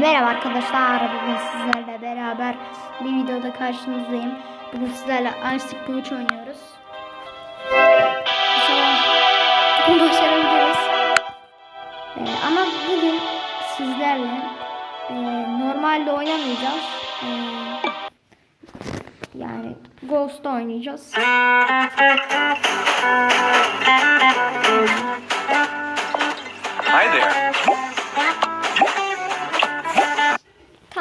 Merhaba arkadaşlar, bugün sizlerle beraber bir videoda karşınızdayım. Bugün sizlerle Ice Kılıç oynuyoruz. Bugün başarabiliriz. Ee, ama bugün sizlerle e, normalde oynamayacağız. Ee, yani Ghost'ta oynayacağız. Hi there.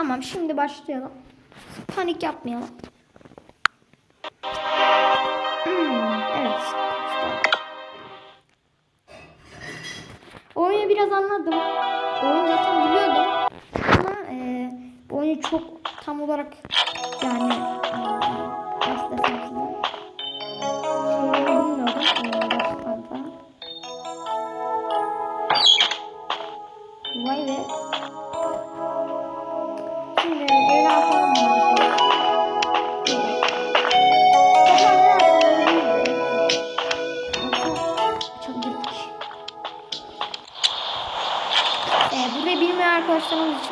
Tamam şimdi başlayalım. Panik yapmayalım. Hmm, evet. Oyunu biraz anladım. Oyunu zaten biliyordum. Ama e, oyunu çok tam olarak yani e, nasıl desem size. Şeyleri. Vay be.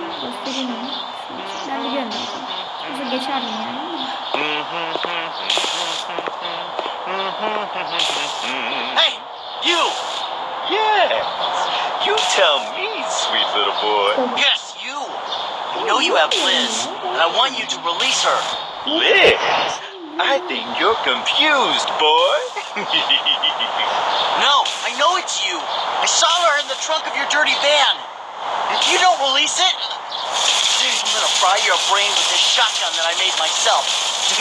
Göstereyim onu. Ben geçerdim yani. Hey, you! Yes! You tell me, sweet little boy. Yes, you. I know you have Liz, and I want you to release her. Liz! I think you're confused, boy. No, I know it's you. I saw her in the trunk of your dirty van. If you don't release it, dude, I'm gonna fry your brain with this shotgun that I made myself.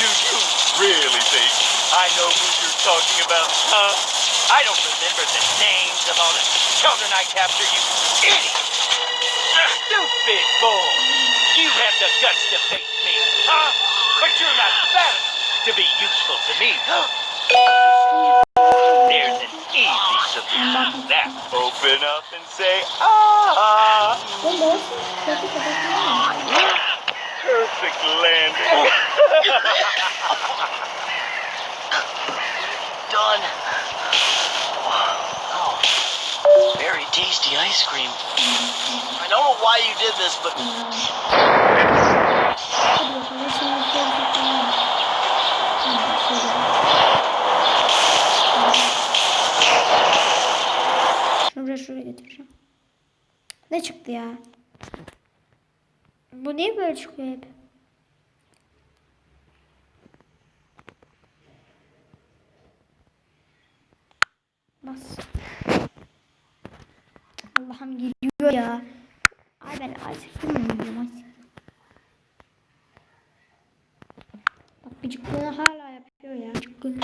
Do you really think I know who you're talking about, huh? I don't remember the names of all the children I captured, you idiot! Stupid boy! You have the guts to face me, huh? But you're not fat enough to be useful to me. There's an easy that. Open up and say, ah! Perfect landing. Done. Oh, very tasty ice cream. I don't know why you did this, but şuraya getireceğim. Ne çıktı ya? Bu niye böyle çıkıyor hep? Bas. Allah'ım geliyor ya. Ay ben Isaac bilmiyorum Isaac. Bak gıcıklığını hala yapıyor ya. Gıcıklığını.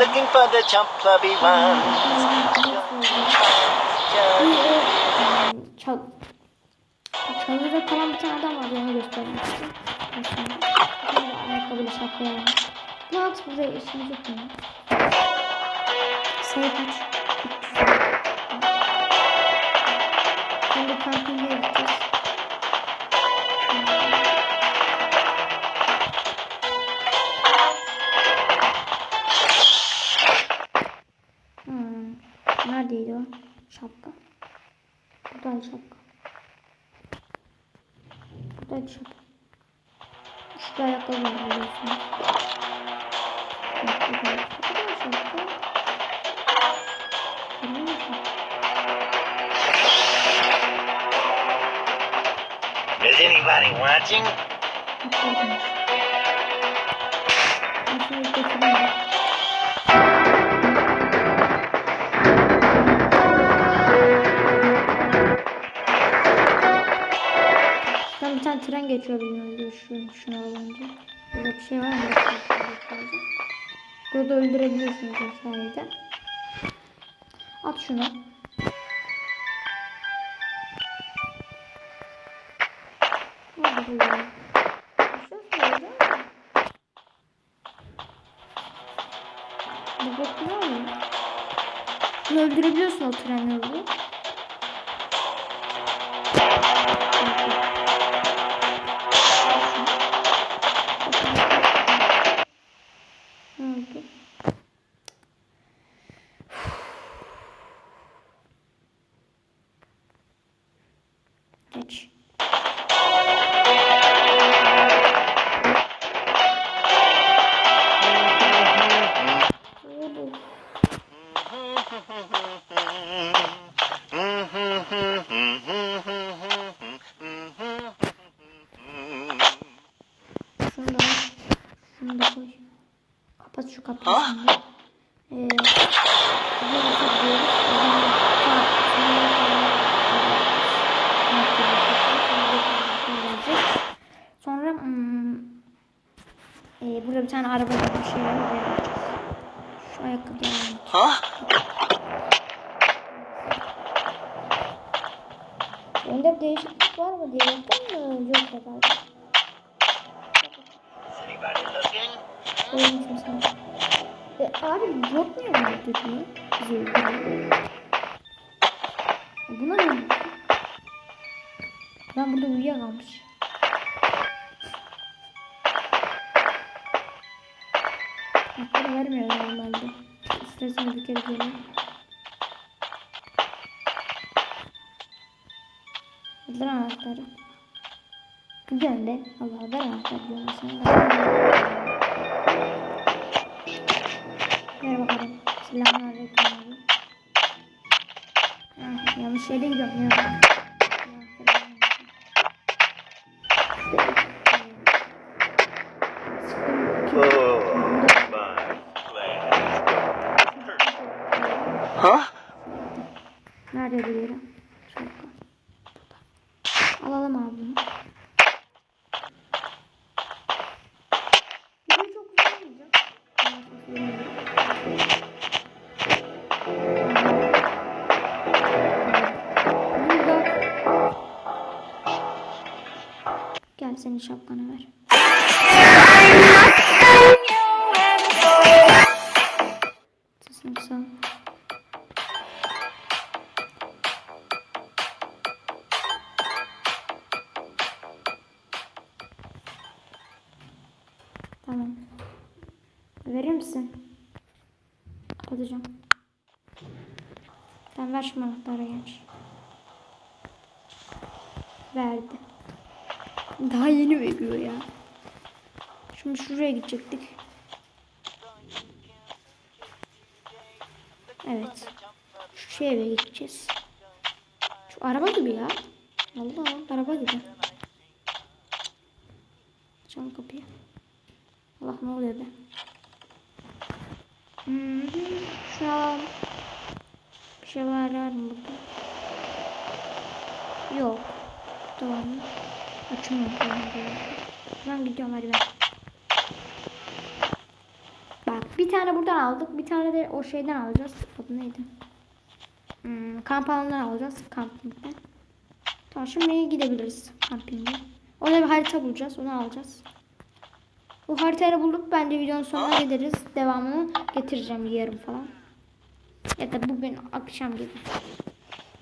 Looking for the chump clubby ones. Çal Çalıda kalan bir tane adam var onu göstermek. Şimdi ayakkabıyla şapkaya Ne at bize yok mu? Sayı kaç? Şimdi kampinge gideceğiz. Buradaydı şapka. Şurada ayakkabı var biliyorsunuz. Bak, burada. Burada şapka. Burada mı şapka? Is anybody watching? Tren. Dur şu, şunu alınca. Burada bir şey var mı? Burada öldürebiliyorsunuz sayede. At şunu. Nerede bu ne oluyor? Bunu öldürebiliyorsun o. Ne Kapat şu kapıyı Ha? şimdi. Ee, Sonra hmm, e, burada bir tane araba gibi bir şey var. Şu ayakkabıyı alalım. Huh? Bende bir değişiklik var mı diye baktım mı? Yok herhalde. Koymuşum sana. E, abi yok mu ya dedi? Bizi Buna ne? Ben burada uyuyakalmış. Hakları vermiyor normalde. İstersen bir kere gelin. Ver anahtarı. De. Allah ver anahtarı. Ver bakalım. Selamünaleyküm. Ha, yanlış yere gidiyorum ya. Huh? Senin şapkanı ver. Sesini kısalım. Tamam. Verir misin? Kapatacağım. Sen ver şu anahtarı genç. Verdi. Daha yeni veriyor ya. Şimdi şuraya gidecektik. Evet. Şu eve gideceğiz. Şu araba gibi ya. Allah araba gibi. Açalım kapıyı. Allah ne oluyor be? Hı. Şu an bir şey var mı burada? Yok. Tamam. Açılmıyor. Ben gidiyorum hadi ben. Bak bir tane buradan aldık. Bir tane de o şeyden alacağız. Adı neydi? Hmm, kamp alanından alacağız. Kampingden. Tamam şimdi gidebiliriz kampinge. Orada bir harita bulacağız. Onu alacağız. Bu haritayı bulduk. Bence videonun sonuna geliriz. Devamını getireceğim yarın falan. Ya da bugün akşam gibi.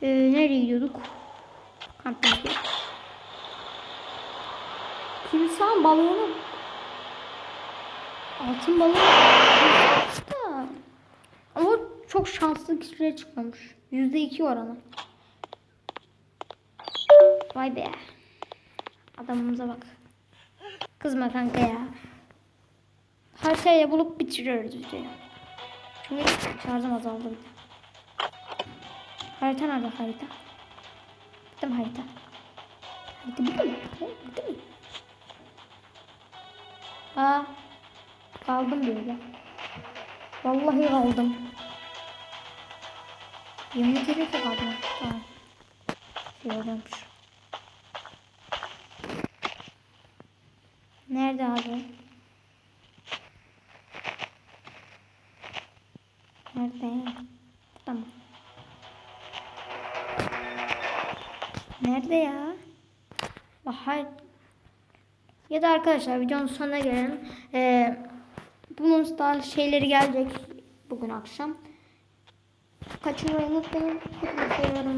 Ee, nereye gidiyorduk? Kampinge. Timsah balonu. Altın balonu. Da. Ama çok şanslı kişilere çıkmamış. Yüzde iki oranı. Vay be. Adamımıza bak. Kızma kanka ya. Haritayı bulup bitiriyoruz videoyu. Çünkü şarjım azaldı bir de. Harita nerede harita? Bitti mi harita? Harita bitti mi? Bitti mi? Aa. Kaldım böyle. Vallahi kaldım. Yemin ederim ki kaldım. Tamam. Oluyormuş. Nerede abi? Nerede? Tamam. Nerede ya? Vay. Ya da arkadaşlar videonun sonuna gelelim. Ee, bunun daha şeyleri gelecek bugün akşam. kaçırmayı unutmayın. Hepinizi ve